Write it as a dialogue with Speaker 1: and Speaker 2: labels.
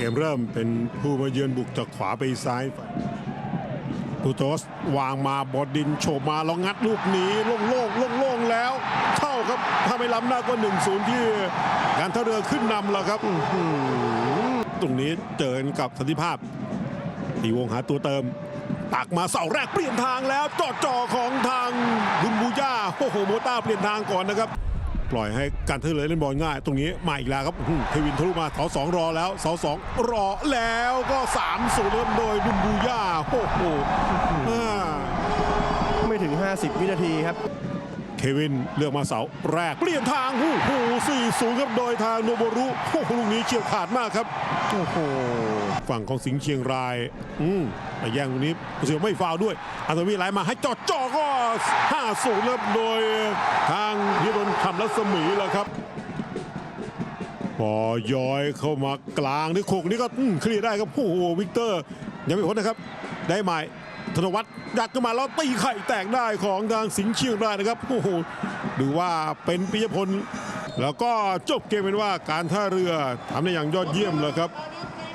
Speaker 1: เกมเริ่มเป็นผู้มาเยือนบุกจากขวาไปซ้ายปูโตสวางมาบอดดินโฉบมาแล้วงัดลูกหนีโล่งโล่งโล่งโล่งแล้วเข้าครับถ้าไม่ล้ำหน้าก็1นศูนย์ที่การท่าเรือขึ้นนำแล้วครับตรงนี้เจอกันกับสันติภาพตีวงหาตัวเติมตักมาเสาแรกเปลี่ยนทางแล้วจอดจ่อของทางบุญบูย่าโอ้โหโมต้าเปลี่ยนทางก่อนนะครับ ปล่อยให้การท่าเรือเล่นบอลง่าย ตรงนี้มาอีกแล้วครับอื้อหือเทวินทะลุมาเสาสองรอแล้วเสาสองรอแล้วก็3ามศูนย์เริ่มโดยบุญบูย่าโอ้โหอ่า
Speaker 2: ไม่ถึง 50 วินาทีครับ
Speaker 1: เควินเลือกมาเสาแรก เปลี่ยนทางโอ้โหสี่ศูนย์ครับโดยทางโนโบรุโอ้โหลูกนี้เฉียบขาดมากครับ
Speaker 2: โอ้โห
Speaker 1: ฝั่งของสิงห์เชียงราย อืมแต่แย่งตรงนี้เสือไม่ฟาวล์ด้วยอันตวิไหลมาให้จอดจ่อก็5 0เริ่มโดยทางพิร นคำรัศมีแล้วครับ พอย้อยเข้ามากลางนี่โขกนี่ก็เคลียร์ได้ครับโอ้โหวิกเตอร์ ยังไม่พ้นนะครับ ได้ใหม่ธนวัฒน์ดักขึ้นมาแล้วตีไข่แตกได้ของทางสิงห์เชียงรายนะครับโอ้โหดูว่าเป็นปิยพลแล้วก็จบเกมเป็นว่าการท่าเรือทำได้อย่างยอดเยี่ยมเลยครับ